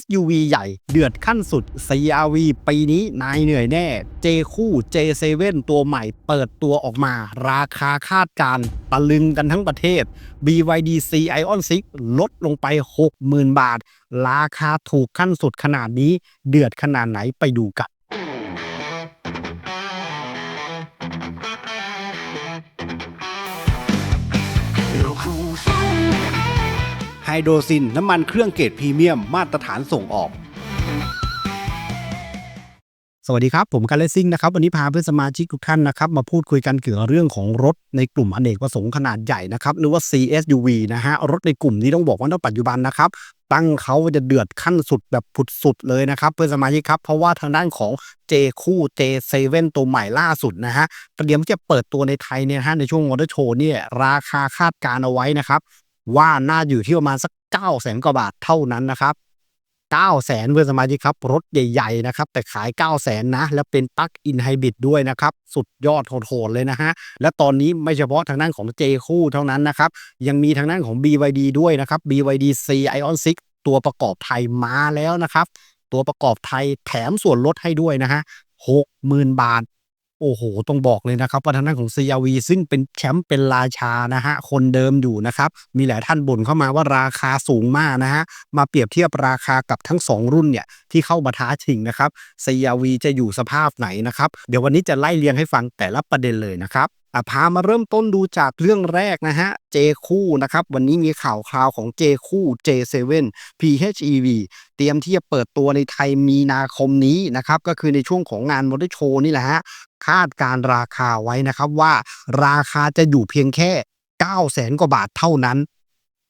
SUV ใหญ่เดือดขั้นสุด CRV ปีนี้นายเหนื่อยแน่ J คู่ J7 ตัวใหม่เปิดตัวออกมา ราคาคาดการตะลึงกันทั้งประเทศ BYD C Ion 6ลดลงไป 60,000 บาท ราคาถูกขั้นสุดขนาดนี้ เดือดขนาดไหนไปดูกัน ไฮโดรซิน น้ำมันเครื่องเกรดพรีเมียมมาตรฐานส่งออก สวัสดีครับ ผมการเลซิ่งนะครับ วันนี้พาเพื่อนสมาชิกทุกท่านนะครับ มาพูดคุยกันเกี่ยวกับเรื่องของรถในกลุ่มอเนกประสงค์ขนาดใหญ่นะครับ หรือว่า CSUV นะฮะ รถในกลุ่มนี้ต้องบอกว่าณปัจจุบันนะครับตั้งเขาจะเดือดขั้นสุดแบบผุดสุดเลยนะครับ เพื่อนสมาชิกครับ เพราะว่าทางด้านของ J คู่ J7 ตัวใหม่ล่าสุดนะฮะเตรียมที่จะเปิดตัวในไทยเนี่ยฮะในช่วงมอเตอร์โชว์เนี่ยราคาคาดการเอาไว้นะครับ ว่าน่าอยู่ที่ประมาณสัก9 0 0แสนกว่าบาทเท่านั้นนะครับ9 0 0แสนเพื่อนสมาชิกครับ รถใหญ่ๆนะครับ แต่ขาย9 0 0แสนนะ แล้วเป็นปลั๊กอินไฮบริดด้วยนะครับ สุดยอดโหดๆเลยนะฮะ และตอนนี้ไม่เฉพาะทางด้านของ J คู่เท่านั้นนะครับ ยังมีทางด้านของ BYD ด้วยนะครับ BYD C Ion 6 ตัวประกอบไทยมาแล้วนะครับ ตัวประกอบไทยแถมส่วนลดให้ด้วยนะฮะ60,000บาท โอ้โห ต้องบอกเลยนะครับว่าทางด้านของ CRV ซึ่งเป็นแชมป์เป็นราชานะฮะ คนเดิมอยู่นะครับ มีหลายท่านบ่นเข้ามาว่าราคาสูงมากนะฮะ มาเปรียบเทียบราคากับทั้ง 2 รุ่นเนี่ย ที่เข้ามาท้าชิงนะครับ CRV จะอยู่สภาพไหนนะครับ เดี๋ยววันนี้จะไล่เรียงให้ฟังแต่ละประเด็นเลยนะครับ อะพามาเริ่มต้นดูจากเรื่องแรกนะฮะ J คู่นะครับ วันนี้มีข่าวคราวของ J คู่ J7 PHEV เตรียมที่จะเปิดตัวในไทยมีนาคมนี้นะครับ ก็คือในช่วงของงานมอเตอร์โชว์นี่แหละฮะคาดการราคาไว้นะครับว่าราคาจะอยู่เพียงแค่9 0 0แสนกว่าบาทเท่านั้น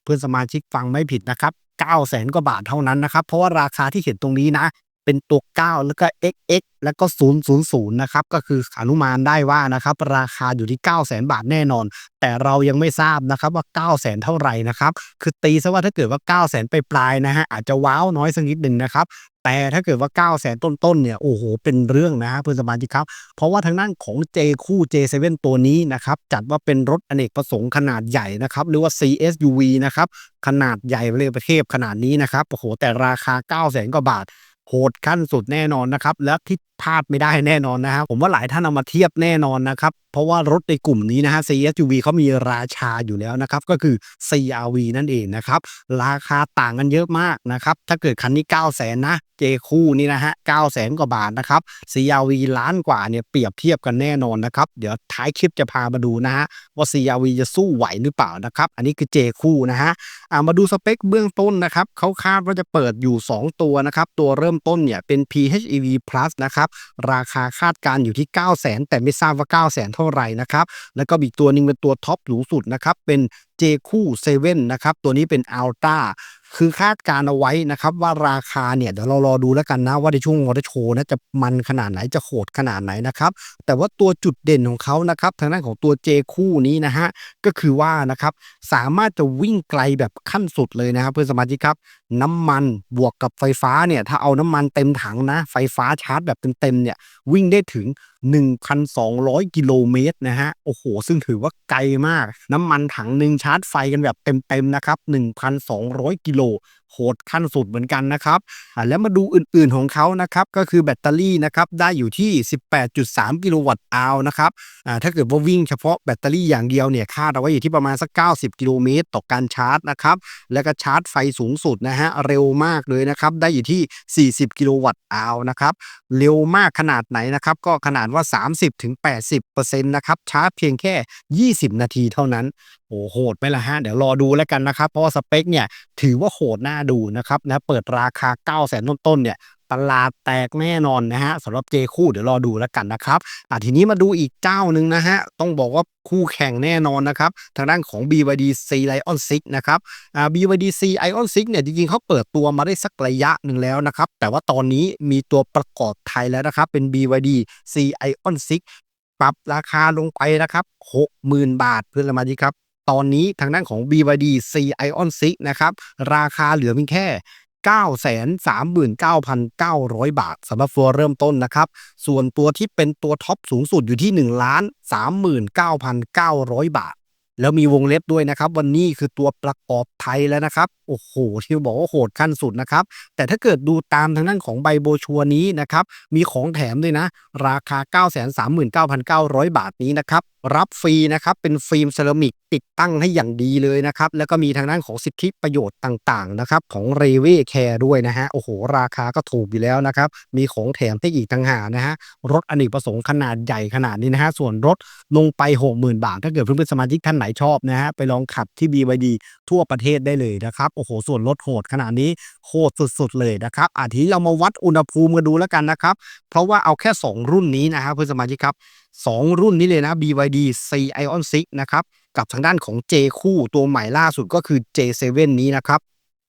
เพื่อนสมาชิกฟังไม่ผิดนะครับ9 0 0แสนกว่าบาทเท่านั้นนะครับ เพราะว่าราคาที่เห็นตรงนี้นะ เป็นตัว 9 แล้วก็ XX แล้วก็ 000 นะครับ ก็คืออนุมานได้ว่านะครับ ราคาอยู่ที่ 9 0 0แสนบาทแน่นอน แต่เรายังไม่ทราบนะครับว่า 9 0 0แสนเท่าไหร่นะครับ คือตีซะว่าถ้าเกิดว่า 9 0 0แสนไปปลายนะฮะ อาจจะว้าวน้อยสักนิดหนึ่งนะครับ แต่ถ้าเกิดว่า 9 0 0แสนต้นๆ เนี่ย โอ้โห เป็นเรื่องนะฮะเพื่อนสมาชิกครับ เพราะว่าทางด้านของ J คู่ J7 ตัวนี้นะครับ จัดว่าเป็นรถอเนกประสงค์ขนาดใหญ่นะครับ หรือว่า CSUV นะครับ ขนาดใหญ่เลยประเทศขนาดนี้นะครับ โอ้โห แต่ราคา 9 0 0แสนกว่าบาท โหดขั้นสุดแน่นอนนะครับ และที่พลาดไม่ได้แน่นอนนะครับผมว่าหลายท่านเอามาเทียบแน่นอนนะครับ เพราะว่ารถในกลุ่มนี้นะฮะ CSUV เขามีราชาอยู่แล้วนะครับ ก็คือ CRV นั่นเองนะครับ ราคาต่างกันเยอะมากนะครับ ถ้าเกิดคันนี้ 9 0 0แสนนะ J คู่นี่นะฮะ 9 0 0แสนกว่าบาทนะครับ CRV ล้านกว่าเนี่ยเปรียบเทียบกันแน่นอนนะครับ เดี๋ยวท้ายคลิปจะพามาดูนะฮะ ว่า CRV จะสู้ไหวหรือเปล่านะครับ อันนี้คือ J คู่นะฮะมาดูสเปคเบื้องต้นนะครับเขาคาดว่าจะเปิดอยู่ 2 ตัวนะครับ ตัวเริ่มต้นเนี่ยเป็น PHEV Plus นะครับ ราคาคาดการอยู่ที่ 9 0 0 0 0แต่ไม่ทราบว่า 9 0 0 0 0เท่าาไหร่นะครับแล้วก็อีกตัวหนึ่งเป็นตัวท็อปสูงสุดนะครับเป็น J คู่7นะครับ ตัวนี้เป็น Ultra คือคาดการณ์เอาไว้นะครับว่าราคาเนี่ยเดี๋ยวเรารอดูแล้วกันนะว่าในช่วงมอเตอร์โชว์นะจะมันขนาดไหนจะโหดขนาดไหนนะครับ แต่ว่าตัวจุดเด่นของเขานะครับทางด้านของตัว J คู่นี้นะฮะก็คือว่านะครับสามารถจะวิ่งไกลแบบขั้นสุดเลยนะครับเพื่อนสมาชิกครับ น้ำมันบวกกับไฟฟ้าเนี่ยถ้าเอาน้ำมันเต็มถังนะ ไฟฟ้าชาร์จแบบเต็มๆเนี่ยวิ่งได้ถึง 1,200 กิโลเมตรนะฮะโอ้โห ซึ่งถือว่าไกลมาก น้ำมันถังหนึ่งชาร์จไฟกันแบบเต็มๆนะครับ 1,200 กิโล โหดขั้นสุดเหมือนกันนะครับแล้วมาดูอื่นๆของเขานะครับก็คือแบตเตอรี่นะครับได้อยู่ที่ 18.3 กิโลวัตต์อาวนะครับถ้าเกิดว่าวิ่งเฉพาะแบตเตอรี่อย่างเดียวเนี่ยคาดเอาไว้อยู่ที่ประมาณสัก 90 กิโลเมตรต่อการชาร์จนะครับแล้วก็ชาร์จไฟสูงสุดนะฮะเร็วมากเลยนะครับได้อยู่ที่ 40 กิโลวัตต์อาวนะครับเร็วมากขนาดไหนนะครับก็ขนาดว่า 30-80%นะครับชาร์จเพียงแค่ 20 นาทีเท่านั้นโอ้โหดไหมล่ะฮะเดี๋ยวรอดูแล้วกันนะครับเพราะว่าสเปคเนี่ยถือว่าโหดน่าดูนะครับนะเปิดราคา 9 0 0 0 0 0ต้นๆเนี่ยตลาดแตกแน่นอนนะฮะสำหรับเจคู่เดี๋ยวรอดูแล้วกันนะครับอะทีนี้มาดูอีกเจ้าหนึ่งนะฮะต้องบอกว่าคู่แข่งแน่นอนนะครับ ทางด้านของ BYD C Lion 6นะครับอ่า BYD C Ion 6เนี่ยจริงๆเขาเปิดตัวมาได้สักระยะหนึ่งแล้วนะครับ แต่ว่าตอนนี้มีตัวประกอบไทยแล้วนะครับ เป็น BYD C Ion 6ปรับราคาลงไปนะครับ 60,000 บาทเพื่อนสมาชิกครับ ตอนนี้ทางด้านของ BYD C Ion 6นะครับ ราคาเหลือเพียงแค่ 939,900 บาทสำหรับตัวเริ่มต้นนะครับ ส่วนตัวที่เป็นตัวท็อปสูงสุดอยู่ที่ 1 39,900 บาท แล้วมีวงเล็บด้วยนะครับ วันนี้คือตัวประกอบไทยแล้วนะครับ โอ้โห ที่บอกว่าโหดขั้นสุดนะครับ แต่ถ้าเกิดดูตามทางด้านของใบโบชัวนี้นะครับ มีของแถมด้วยนะ ราคา 939,900 บาทนี้นะครับ รับฟรีนะครับ เป็นฟิล์มเซรามิกติดตั้งให้อย่างดีเลยนะครับ แล้วก็มีทางด้านของสิทธิประโยชน์ต่างๆนะครับของเรเวแคร์ด้วยนะฮะ โอ้โห ราคาก็ถูกอยู่แล้วนะครับ มีของแถมให้อีกต่างหากนะฮะ รถอเนกประสงค์ขนาดใหญ่ขนาดนี้นะฮะ ส่วนรถลงไป 60,000 บาท ถ้าเกิดเพื่อนๆสมาชิกท่านไหนชอบนะฮะ ไปลองขับที่ BYD ทั่วประเทศได้เลยนะครับ โอ้โห ส่วนลดโหดขนาดนี้โหดสุดๆเลยนะครับอาทีนี้เรามาวัดอุณหภูมิกันดูแล้วกันนะครับ เพราะว่าเอาแค่ 2 รุ่นนี้นะครับเพื่อนสมาชิกครับ 2 รุ่นนี้เลยนะ BYD C Ion 6 นะครับ กับทางด้านของ J คู่ตัวใหม่ล่าสุดก็คือ J7 นี้นะครับ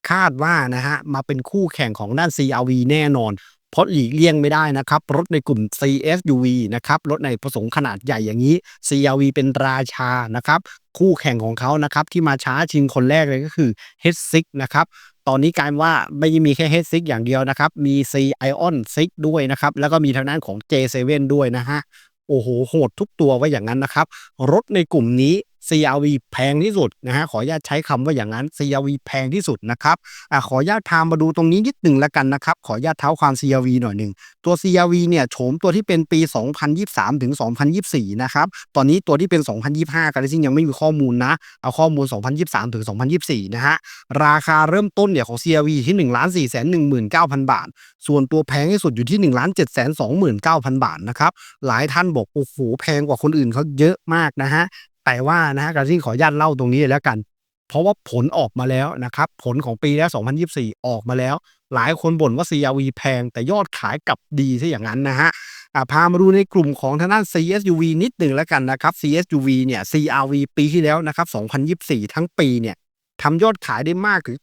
คาดว่านะฮะมาเป็นคู่แข่งของด้าน CRV แน่นอน เพราะหลีกเลี่ยงไม่ได้นะครับ รถในกลุ่ม CSUV นะครับ รถในประสงค์ขนาดใหญ่อย่างนี้ CRV เป็นราชานะครับ คู่แข่งของเขานะครับ ที่มาช้าชิงคนแรกเลยก็คือ H6 นะครับตอนนี้กลายว่าไม่ได้มีแค่ H6 อย่างเดียวนะครับ มี C Ion 6 ด้วยนะครับ แล้วก็มีทางด้านของ J7 ด้วยนะฮะ โอ้โหโหดทุกตัวไว้อย่างนั้นนะครับ รถในกลุ่มนี้ CRV แพงที่สุดนะฮะขออนุญาตใช้คำว่าอย่างนั้น CRV แพงที่สุดนะครับอะขออนุญาตพามาดูตรงนี้นิดหนึ่งแล้วกันนะครับขออนุญาตเท้าความ CRV หน่อยหนึ่งตัว CRV เนี่ยโฉมตัวที่เป็นปี 2023 ถึง 2024 นะครับตอนนี้ตัวที่เป็น 2025กันซิ่งยังไม่มีข้อมูลนะเอาข้อมูล 2023 ถึง 2024 นะฮะราคาเริ่มต้นเนี่ยของ CRV ที่ 1 4 1 9 0 0 0 บาท ส่วนตัวแพงที่สุดอยู่ที่ 1 7 2 9 0 0 0 บาทนะครับหลายท่านบอกโอ้โหแพงกว่าคนอื่นเขาเยอะมากนะฮะ แต่ว่านะฮะการซิ่งขออนุญาตเล่าตรงนี้เลยแล้วกัน เพราะว่าผลออกมาแล้วนะครับ ผลของปีแล้ว 2024 ออกมาแล้ว หลายคนบ่นว่า CRV แพง แต่ยอดขายกลับดีซะอย่างนั้นนะฮะอะพามาดูในกลุ่มของทางด้าน CSUV นิดหนึ่งแล้วกันนะครับ CSUV เนี่ย CRV ปีที่แล้วนะครับ 2024 ทั้งปีเนี่ยทำยอดขายได้มากถึง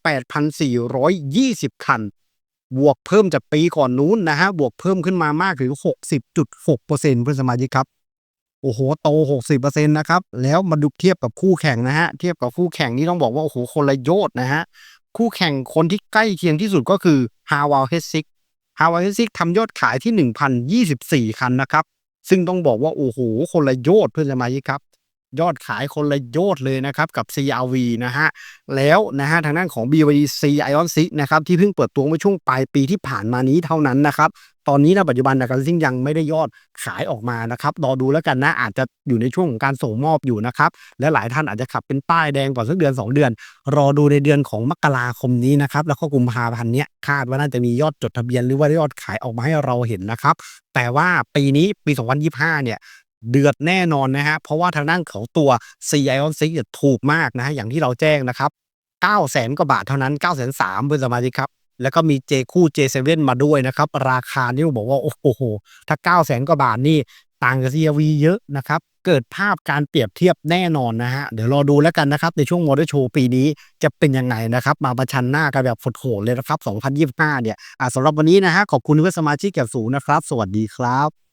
8,420 คัน บวกเพิ่มจากปีก่อนนู้นนะฮะ บวกเพิ่มขึ้นมามากถึง 60.6%เพื่อนสมาชิกครับ โอ้โหโต 60%นะครับ แล้วมาดูเทียบกับคู่แข่งนะฮะ เทียบกับคู่แข่งนี่ต้องบอกว่า โอ้โห คนละโยชน์นะฮะ คู่แข่งคนที่ใกล้เคียงที่สุดก็คือ h a w a l H6 h a w a l H6 ทำยอดขายที่ 1,024 คันนะครับ ซึ่งต้องบอกว่า โอ้โห คนละโยชน์เพื่อนสมาชิกครับ ยอดขายคนละโยชน์เลยนะครับกับ CRV นะฮะแล้วนะฮะทางด้านของ BYC Ion 6นะครับที่เพิ่งเปิดตัวเมื่อช่วงปลายปีที่ผ่านมานี้เท่านั้นนะครับตอนนี้นะปัจจุบันนะครับซิ่งยังไม่ได้ยอดขายออกมานะครับรอดูแล้วกันนะอาจจะอยู่ในช่วงของการส่งมอบอยู่นะครับและหลายท่านอาจจะขับเป็นป้ายแดงก่อนสักเดือน 2 เดือน รอดูในเดือนของมกราคมนี้นะครับแล้วก็กุมภาพันธ์เนี้ยคาดว่าน่าจะมียอดจดทะเบียนหรือว่ายอดขายออกมาให้เราเห็นนะครับแต่ว่าปีนี้ปี 2025 เนี่ย เดือดแน่นอนนะฮะ เพราะว่าทางด้านของตัว C Ion 6เนี่ยถูกมากนะฮะ อย่างที่เราแจ้งนะครับ900,000กว่าบาทเท่านั้น 903,000เป็นสมาชิกครับ แล้วก็มี J คู่ J7 มาด้วยนะครับ ราคานี่บอกว่า โอ้โห ถ้า 900,000กว่าบาทนี่ต่างกับ CRV เยอะนะครับ เกิดภาพการเปรียบเทียบแน่นอนนะฮะ เดี๋ยวรอดูแล้วกันนะครับ ในช่วงมอเตอร์โชว์ปีนี้จะเป็นยังไงนะครับ มาประชันหน้ากันแบบโหดๆเลยนะครับ 2025 เนี่ยอะสำหรับวันนี้นะฮะขอบคุณเพื่อนสมาชิกแก่สูงนะครับ สวัสดีครับ